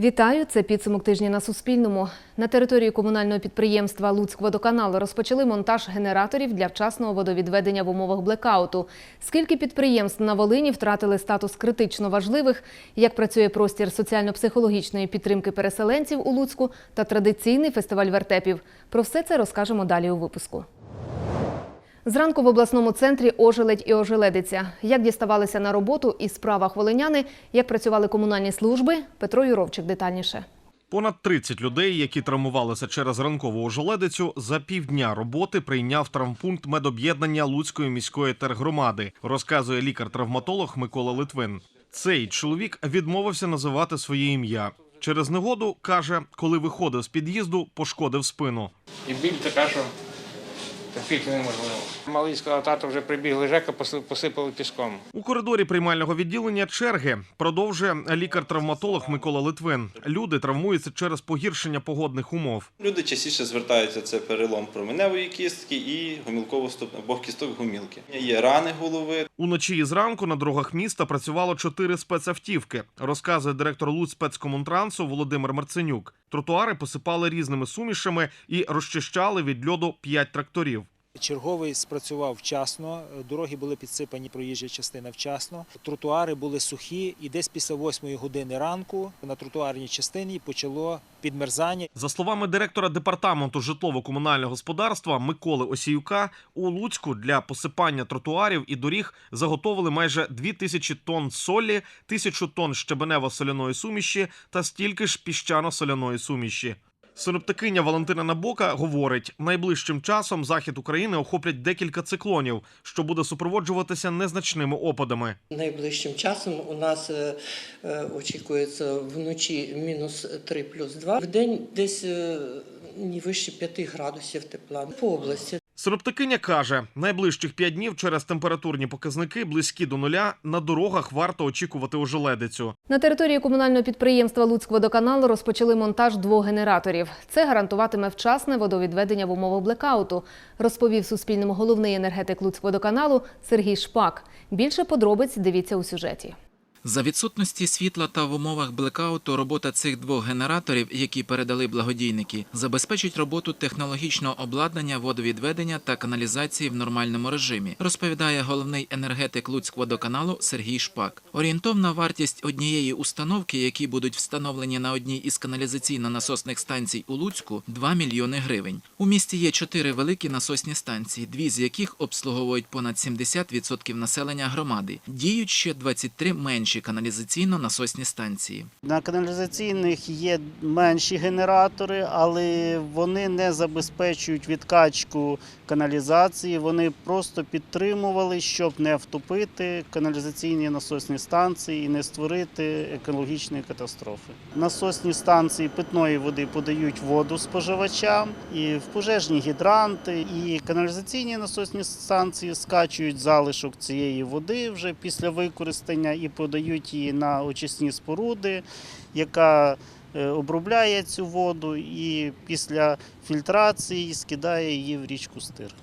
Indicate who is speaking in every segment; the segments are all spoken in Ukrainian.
Speaker 1: Вітаю! Це підсумок тижня на Суспільному. На території комунального підприємства Луцькводоканал розпочали монтаж генераторів для вчасного водовідведення в умовах блекауту. Скільки підприємств на Волині втратили статус критично важливих, як працює простір соціально-психологічної підтримки переселенців у Луцьку та традиційний фестиваль вертепів. Про все це розкажемо далі у випуску. Зранку в обласному центрі ожеледь і ожеледиця. Як діставалися на роботу і справах волиняни, як працювали комунальні служби, Петро Юровчик детальніше.
Speaker 2: Понад 30 людей, які травмувалися через ранкову ожеледицю, за півдня роботи прийняв травмпункт медоб'єднання Луцької міської тергромади, розказує лікар-травматолог Микола Литвин. Цей чоловік відмовився називати своє ім'я. Через негоду каже, коли виходив з під'їзду, пошкодив спину.
Speaker 3: І біль така, що терпіти неможливо. Малий сказав, тато вже прибігли жека, поси- посипали піском.
Speaker 2: У коридорі приймального відділення черги продовжує лікар-травматолог Микола Литвин. Люди травмуються через погіршення погодних умов.
Speaker 4: Люди частіше звертаються це перелом променевої кістки і гомілково обох кісток гомілки. Є рани голови,
Speaker 2: Уночі і зранку на дорогах міста працювало чотири спецавтівки, розказує директор Луць спецкомунтрансу Володимир Марценюк. Тротуари посипали різними сумішами і розчищали від льоду п'ять тракторів.
Speaker 5: Черговий спрацював вчасно, дороги були підсипані, проїжджа частина вчасно, тротуари були сухі, і десь після 8 години ранку на тротуарній частині почало підмерзання.
Speaker 2: За словами директора департаменту житлово-комунального господарства Миколи Осіюка, у Луцьку для посипання тротуарів і доріг заготовили майже 2 тисячі тонн солі, тисячу тонн щебенево-соляної суміші та стільки ж піщано-соляної суміші. Синоптикиня Валентина Набока говорить, найближчим часом захід України охоплять декілька циклонів, що буде супроводжуватися незначними опадами.
Speaker 6: Найближчим часом у нас е, е, очікується вночі мінус 3 плюс 2. В день десь не вище 5 градусів тепла по області.
Speaker 2: Синоптикиня каже, найближчих п'ять днів через температурні показники близькі до нуля на дорогах варто очікувати ожеледицю.
Speaker 1: На території комунального підприємства Луцькводоканал розпочали монтаж двох генераторів. Це гарантуватиме вчасне водовідведення в умовах блекауту, розповів Суспільному головний енергетик Луцькводоканалу Сергій Шпак. Більше подробиць дивіться у сюжеті.
Speaker 7: За відсутності світла та в умовах блекауту робота цих двох генераторів, які передали благодійники, забезпечить роботу технологічного обладнання водовідведення та каналізації в нормальному режимі, розповідає головний енергетик Луцькводоканалу Сергій Шпак. Орієнтовна вартість однієї установки, які будуть встановлені на одній із каналізаційно-насосних станцій у Луцьку, 2 мільйони гривень. У місті є чотири великі насосні станції, дві з яких обслуговують понад 70% населення громади. Діють ще 23 менші каналізаційно-насосні станції.
Speaker 8: На каналізаційних є менші генератори, але вони не забезпечують відкачку каналізації. Вони просто підтримували, щоб не втопити каналізаційні насосні станції і не створити екологічної катастрофи. Насосні станції питної води подають воду споживачам і в пожежні гідранти, і каналізаційні насосні станції скачують залишок цієї води вже після використання і подають її на очисні споруди, яка е, обробляє цю воду і після фільтрації скидає її в річку Стир.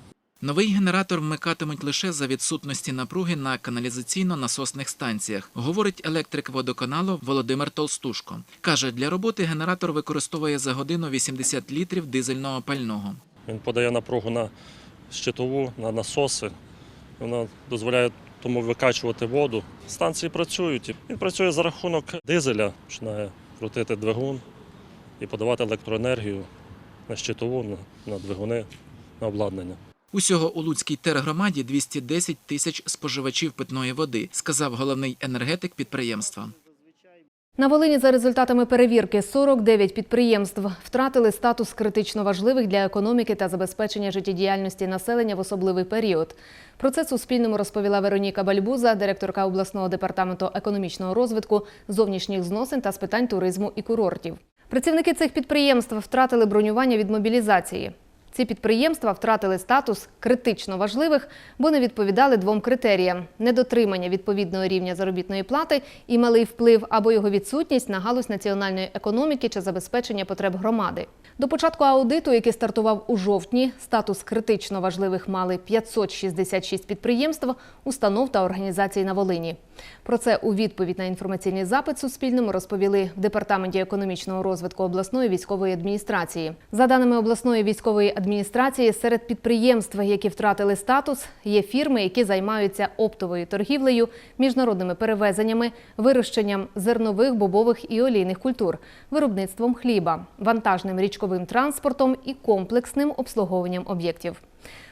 Speaker 7: Новий генератор вмикатимуть лише за відсутності напруги на каналізаційно-насосних станціях, говорить електрик водоканалу Володимир Толстушко. Каже, для роботи генератор використовує за годину 80 літрів дизельного пального.
Speaker 9: Він подає напругу на щитову, на насоси. Воно дозволяє тому викачувати воду. Станції працюють. Він працює за рахунок дизеля, починає крутити двигун і подавати електроенергію на щитову, на, двигуни, на обладнання.
Speaker 7: Усього у Луцькій тергромаді 210 тисяч споживачів питної води, сказав головний енергетик підприємства.
Speaker 1: На Волині за результатами перевірки 49 підприємств втратили статус критично важливих для економіки та забезпечення життєдіяльності населення в особливий період. Про це Суспільному розповіла Вероніка Бальбуза, директорка обласного департаменту економічного розвитку, зовнішніх зносин та з питань туризму і курортів. Працівники цих підприємств втратили бронювання від мобілізації. Ці підприємства втратили статус критично важливих, бо не відповідали двом критеріям: недотримання відповідного рівня заробітної плати і малий вплив або його відсутність на галузь національної економіки чи забезпечення потреб громади. До початку аудиту, який стартував у жовтні, статус критично важливих мали 566 підприємств, установ та організацій на Волині. Про це у відповідь на інформаційний запит Суспільному розповіли в департаменті економічного розвитку обласної військової адміністрації. За даними обласної військової адміністрації, серед підприємств, які втратили статус, є фірми, які займаються оптовою торгівлею, міжнародними перевезеннями, вирощенням зернових, бобових і олійних культур, виробництвом хліба, вантажним річковим транспортом і комплексним обслуговуванням об'єктів.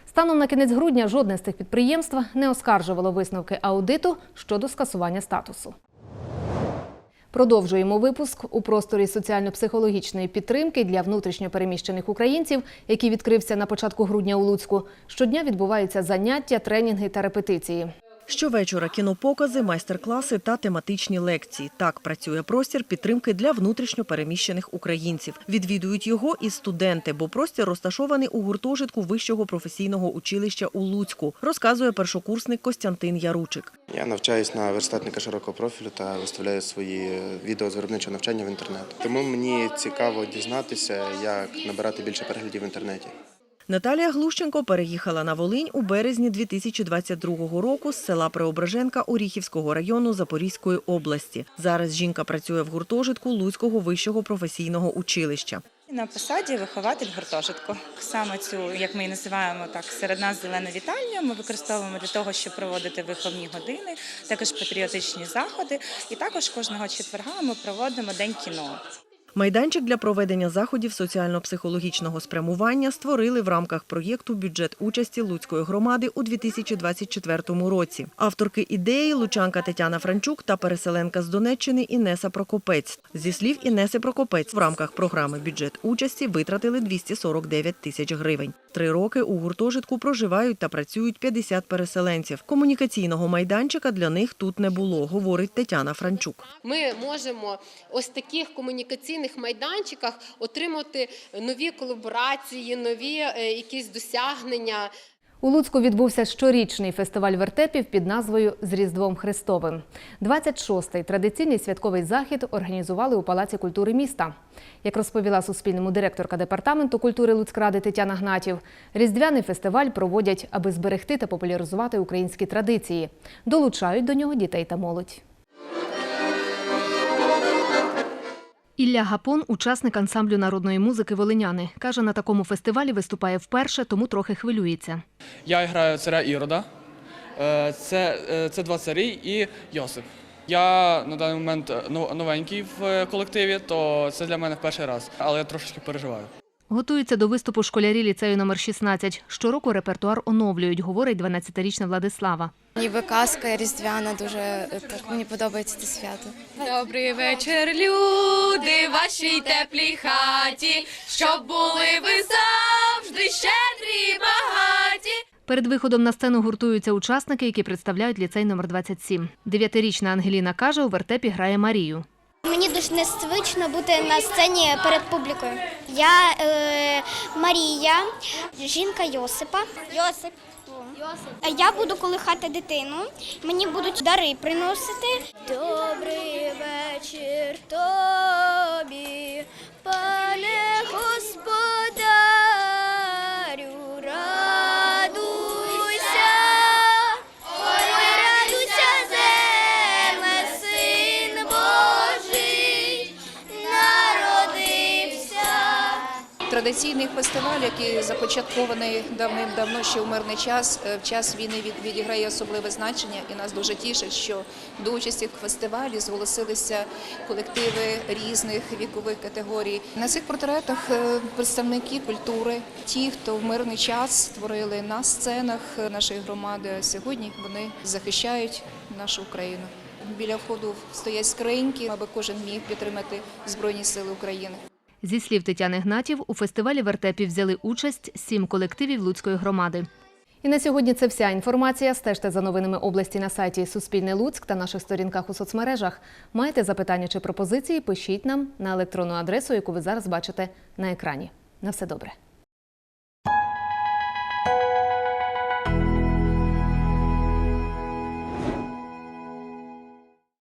Speaker 1: Станом на кінець грудня жодне з цих підприємств не оскаржувало висновки аудиту щодо скасування статусу. Продовжуємо випуск у просторі соціально-психологічної підтримки для внутрішньопереміщених українців, який відкрився на початку грудня у Луцьку. Щодня відбуваються заняття, тренінги та репетиції.
Speaker 10: Щовечора кінопокази, майстер-класи та тематичні лекції. Так працює простір підтримки для внутрішньо переміщених українців. Відвідують його і студенти, бо простір розташований у гуртожитку вищого професійного училища у Луцьку, розказує першокурсник Костянтин Яручик.
Speaker 11: Я навчаюсь на верстатника широкого профілю та виставляю свої відео з виробничого навчання в інтернет. Тому мені цікаво дізнатися, як набирати більше переглядів в інтернеті.
Speaker 10: Наталія Глущенко переїхала на Волинь у березні 2022 року з села Преображенка Оріхівського району Запорізької області. Зараз жінка працює в гуртожитку Луцького вищого професійного училища.
Speaker 12: На посаді вихователь гуртожитку. Саме цю, як ми її називаємо так, серед нас зелена вітальня. Ми використовуємо для того, щоб проводити виховні години, також патріотичні заходи. І також кожного четверга ми проводимо день кіно.
Speaker 10: Майданчик для проведення заходів соціально-психологічного спрямування створили в рамках проєкту Бюджет участі Луцької громади у 2024 році. Авторки ідеї лучанка Тетяна Франчук та переселенка з Донеччини Інеса Прокопець. Зі слів Інеси Прокопець, в рамках програми Бюджет участі витратили 249 тисяч гривень. Три роки у гуртожитку проживають та працюють 50 переселенців. Комунікаційного майданчика для них тут не було, говорить Тетяна Франчук.
Speaker 13: Ми можемо ось таких комунікаційних майданчиках отримати нові колаборації, нові е, якісь досягнення.
Speaker 1: У Луцьку відбувся щорічний фестиваль вертепів під назвою З Різдвом Христовим. 26-й традиційний святковий захід організували у Палаці культури міста. Як розповіла Суспільному директорка департаменту культури Луцькради Тетяна Гнатів, різдвяний фестиваль проводять, аби зберегти та популяризувати українські традиції. Долучають до нього дітей та молодь. Ілля Гапон – учасник ансамблю народної музики Волиняни. Каже, на такому фестивалі виступає вперше, тому трохи хвилюється.
Speaker 14: Я граю царя Ірода. Е, Це, е, це два царі і Йосип. Я на даний момент е, новенький в колективі, то це для мене перший раз, але я трошечки переживаю.
Speaker 1: Готуються до виступу школярі ліцею номер 16. Щороку репертуар оновлюють, говорить 12-річна Владислава.
Speaker 15: Ніби казка різдвяна, дуже е, так мені подобається це свято.
Speaker 16: Добрий вечір, люди, вашій теплій хаті, щоб були ви завжди щедрі, багаті.
Speaker 1: Перед виходом на сцену гуртуються учасники, які представляють ліцей номер 27. Дев'ятирічна Ангеліна каже, у вертепі грає Марію.
Speaker 17: Мені дуже незвично бути на сцені перед публікою. Я е, Марія, жінка Йосипа. Йосип. Йосип. Я буду колихати дитину. Мені будуть дари приносити. Добрий вечір
Speaker 18: Традиційний фестиваль, який започаткований давним-давно ще в мирний час, е, в час війни від- відіграє особливе значення, і нас дуже тішить, що до участі в фестивалі зголосилися колективи різних вікових категорій. На цих портретах е, представники культури, ті, хто в мирний час створили на сценах нашої громади. а Сьогодні вони захищають нашу Україну. Біля входу стоять скриньки, аби кожен міг підтримати Збройні Сили України.
Speaker 1: Зі слів Тетяни Гнатів, у фестивалі вертепів взяли участь сім колективів Луцької громади. І на сьогодні це вся інформація. Стежте за новинами області на сайті Суспільне Луцьк та наших сторінках у соцмережах. Маєте запитання чи пропозиції? Пишіть нам на електронну адресу, яку ви зараз бачите на екрані. На все добре.